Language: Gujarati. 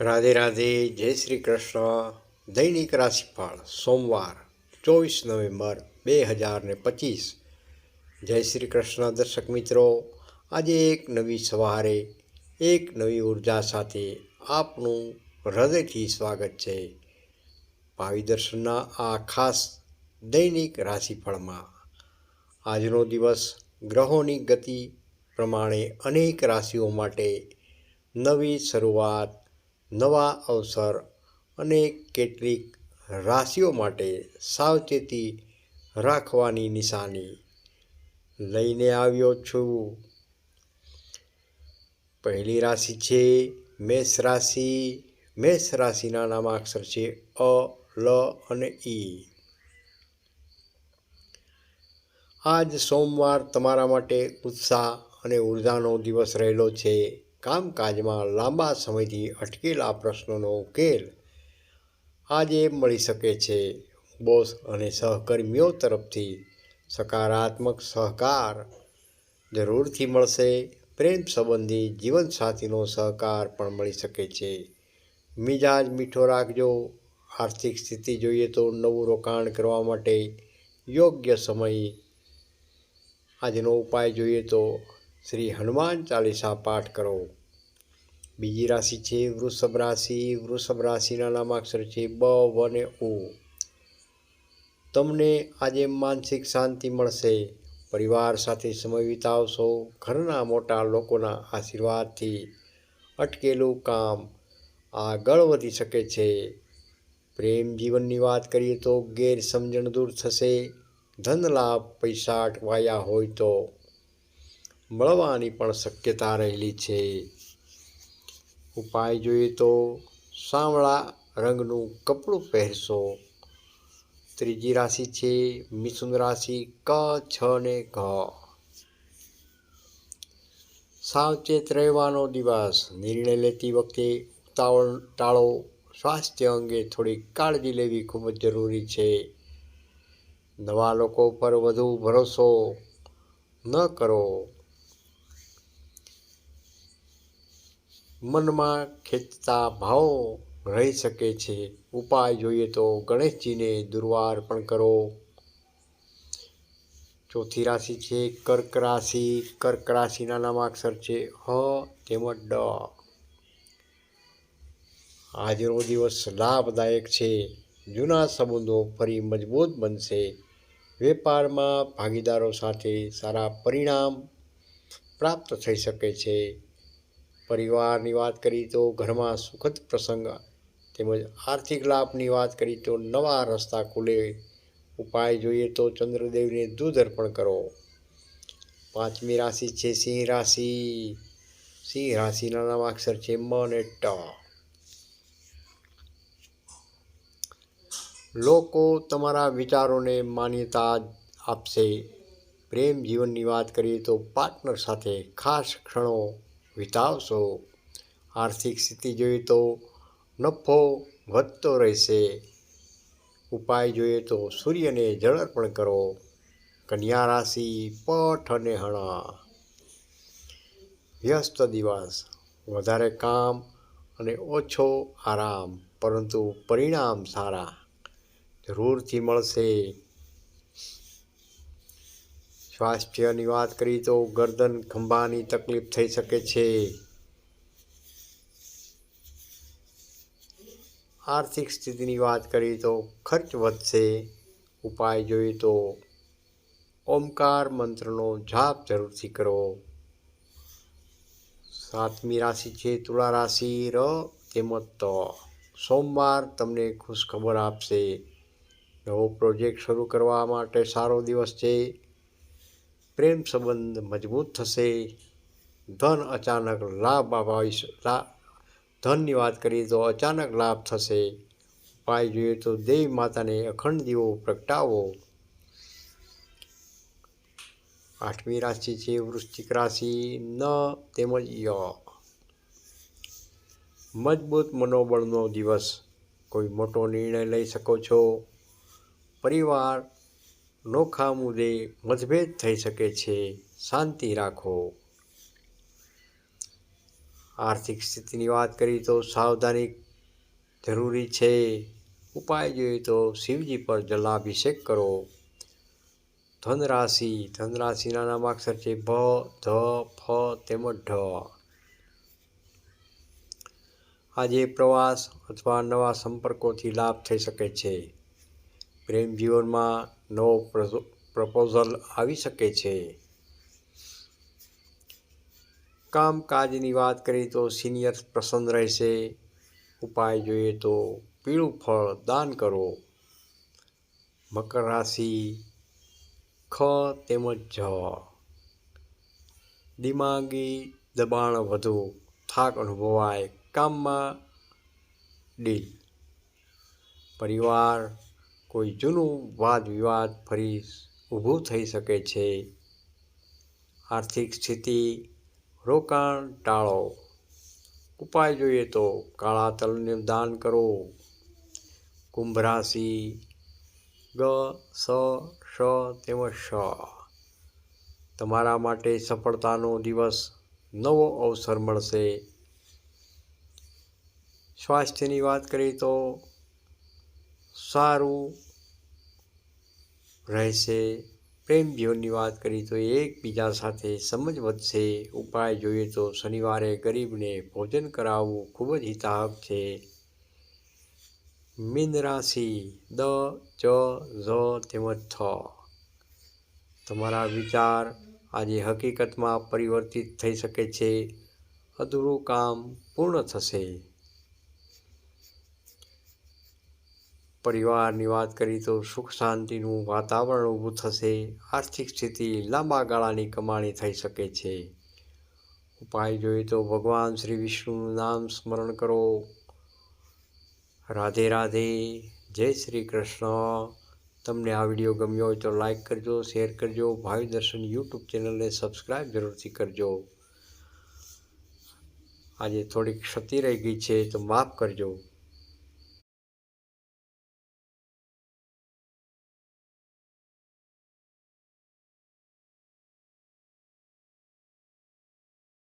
રાધે રાધે, જય શ્રી કૃષ્ણ. દૈનિક રાશિફળ, સોમવાર, ચોવીસ નવેમ્બર બે હજાર ને પચીસ. જય શ્રી કૃષ્ણ દર્શક મિત્રો. આજે એક નવી સવારે, એક નવી ઊર્જા સાથે આપનું હૃદયથી સ્વાગત છે. ભાવિ દર્શનના આ ખાસ દૈનિક રાશિફળમાં આજનો દિવસ ગ્રહોની ગતિ પ્રમાણે અનેક રાશિઓ માટે નવી શરૂઆત નવા અવસર અને કેટલીક રાશિઓ માટે સાવચેતી રાખવાની નિશાની લઈને આવ્યો છું. પહેલી રાશિ છે મેષ રાશિ. મેષ રાશિના નામાક્ષર છે અ, લ અને ઈ આજ સોમવાર તમારા માટે ઉત્સાહ અને ઉર્જાનો દિવસ રહેલો છે. કામકાજમાં લાંબા સમયથી અટકેલા પ્રશ્નોનો ઉકેલ આજે મળી શકે છે. બોસ અને સહકર્મીઓ તરફથી સકારાત્મક સહકાર જરૂરથી મળશે. પ્રેમ સંબંધી જીવનસાથીનો સહકાર પણ મળી શકે છે. મિજાજ મીઠો રાખજો. આર્થિક સ્થિતિ જોઈએ તો નવું રોકાણ કરવા માટે યોગ્ય સમય આજનો ઉપાય જોઈએ તો શ્રી હનુમાન ચાલીસા પાઠ કરો. બીજી રાશિ છે, વૃષભ રાશિ. વૃષભ રાશિના નામાક્ષર છે, બ અને ઉ તમને આજે માનસિક શાંતિ મળશે. પરિવાર સાથે સમય વિતાવશો. ઘરના મોટા લોકોના આશીર્વાદથી અટકેલું કામ આગળ વધી શકે છે. પ્રેમ જીવનની વાત કરીએ તો ગેરસમજણ દૂર થશે. ધન, લાભ, પૈસા અટવાયા હોય તો મળવાની પણ શક્યતા રહેલી છે. ઉપાય જોઈએ તો સાંવળા રંગનું કપડું પહેરશો. ત્રીજી રાશિ છે મિથુન રાશિ ક, છ ને ઘ. સાવચેત રહેવાનો દિવસ. નિર્ણય લેતી વખતે ઉતાવળ, ટાળો. સ્વાસ્થ્ય અંગે થોડી કાળજી લેવી ખૂબ જ જરૂરી છે. નવા લોકો પર વધુ ભરોસો ન કરો. મનમાં ખેંચતા ભાવો રહી શકે છે. ઉપાય જોઈએ તો ગણેશજીને દુર્વાર પણ કરો. ચોથી રાશિ છે, કર્ક રાશિ. કર્ક રાશિના નામાક્ષર છે હ તેમજ ડ. આજનો દિવસ લાભદાયક છે. જૂના સંબંધો ફરી મજબૂત બનશે. વેપારમાં ભાગીદારો સાથે સારા પરિણામ પ્રાપ્ત થઈ શકે છે. પરિવારની વાત કરીએ તો ઘરમાં સુખદ પ્રસંગ તેમજ આર્થિક લાભની વાત કરીએ તો નવા રસ્તા ખુલે. ઉપાય જોઈએ તો ચંદ્રદેવને દૂધ અર્પણ કરો. પાંચમી રાશિ છે સિંહ રાશિ. સિંહ રાશિના નામાક્ષર છે મ અને ટ. લોકો તમારા વિચારોને માન્યતા આપશે. પ્રેમ જીવનની વાત કરીએ તો પાર્ટનર સાથે ખાસ ક્ષણો વિતાવશો આર્થિક સ્થિતિ જોઈએ તો નફો વધતો રહેશે. ઉપાય જોઈએ તો સૂર્યને જળ અર્પણ કરો. કન્યા રાશિ, પઠ અને હણા. વ્યસ્ત દિવસ, વધારે કામ અને ઓછો આરામ, પરંતુ પરિણામ સારા. જરૂરથી મળશે. સ્વાસ્થ્યની વાત કરીએ તો ગરદન ખંભાની તકલીફ થઈ શકે છે. આર્થિક સ્થિતિની વાત કરીએ તો ખર્ચ વધશે. ઉપાય જોઈએ તો ઓમકાર મંત્રનો જાપ જરૂરથી કરો. સાતમી રાશિ છે તુલા રાશિ ર તેમજ ત. સોમવાર તમને ખુશ ખબર આપશે. નવો પ્રોજેક્ટ શરૂ કરવા માટે સારો દિવસ છે. પ્રેમ સંબંધ મજબૂત થશે. ધન અચાનક લાભ અપાવી ધનની વાત કરીએ તો અચાનક લાભ થશે. ઉપાય જોઈએ તો દેવી માતાને અખંડ દીવો પ્રગટાવો. આઠમી રાશિ છે વૃશ્ચિક રાશિ ન તેમજ ય મજબૂત મનોબળનો દિવસ. કોઈ મોટો નિર્ણય લઈ શકો છો. પરિવાર નોખા મુદ્દે મતભેદ થઈ શકે છે. શાંતિ રાખો. આર્થિક સ્થિતિની વાત કરી તો સાવધાની જરૂરી છે. ઉપાય જોઈએ તો શિવજી પર જલાભિષેક કરો. ધન રાશિ ધન રાશિના નામાક્ષર છે ભ, ધ, ફ, તેમજ ઢ. આજે પ્રવાસ અથવા નવા સંપર્કોથી લાભ થઈ શકે છે. પ્રેમ જીવનમાં નવો પ્રપોઝલ આવી શકે છે. કામકાજની વાત કરીએ તો સિનિયર પ્રસન્ન રહેશે. ઉપાય જોઈએ તો પીળું ફળ દાન કરો. મકર રાશિ, ખ તેમજ જ. દિમાગી દબાણ વધુ, થાક અનુભવાય, કામમાં ડીલ પરિવાર કોઈ જૂનું વાદ વિવાદ ફરી ઊભું થઈ શકે છે. આર્થિક સ્થિતિ, રોકાણ ટાળો. ઉપાય જોઈએ તો કાળા તલને દાન કરો. કુંભ રાશિ, ગ, સ શ તેમજ શ તમારા માટે સફળતાનો દિવસ, નવો અવસર મળશે. સ્વાસ્થ્યની વાત કરીએ તો સારું રહેશે. પ્રેમ જીવનની વાત કરીએ તો એકબીજા સાથે સમજ વધશે. ઉપાય જોઈએ તો શનિવારે ગરીબને ભોજન કરાવવું ખૂબ જ હિતાહક છે. મીન રાશિ દ, ચ, ઝ તેમજ થ. તમારા વિચાર આજે હકીકતમાં પરિવર્તિત થઈ શકે છે. અધૂરું કામ પૂર્ણ થશે. પરિવારની વાત કરી તો સુખ શાંતિનું વાતાવરણ ઊભું થશે, આર્થિક સ્થિતિ લાંબા ગાળાની કમાણી થઈ શકે છે. ઉપાય જોઈએ તો ભગવાન શ્રી વિષ્ણુનું નામ સ્મરણ કરો. રાધે રાધે, જય શ્રી કૃષ્ણ. તમને આ વીડિયો ગમ્યો હોય તો લાઈક કરજો, શેર કરજો, ભાવિ દર્શન યુટ્યુબ ચેનલને સબસ્ક્રાઈબ જરૂરથી કરજો. આજે થોડીક ક્ષતિ રહી ગઈ છે તો માફ કરજો.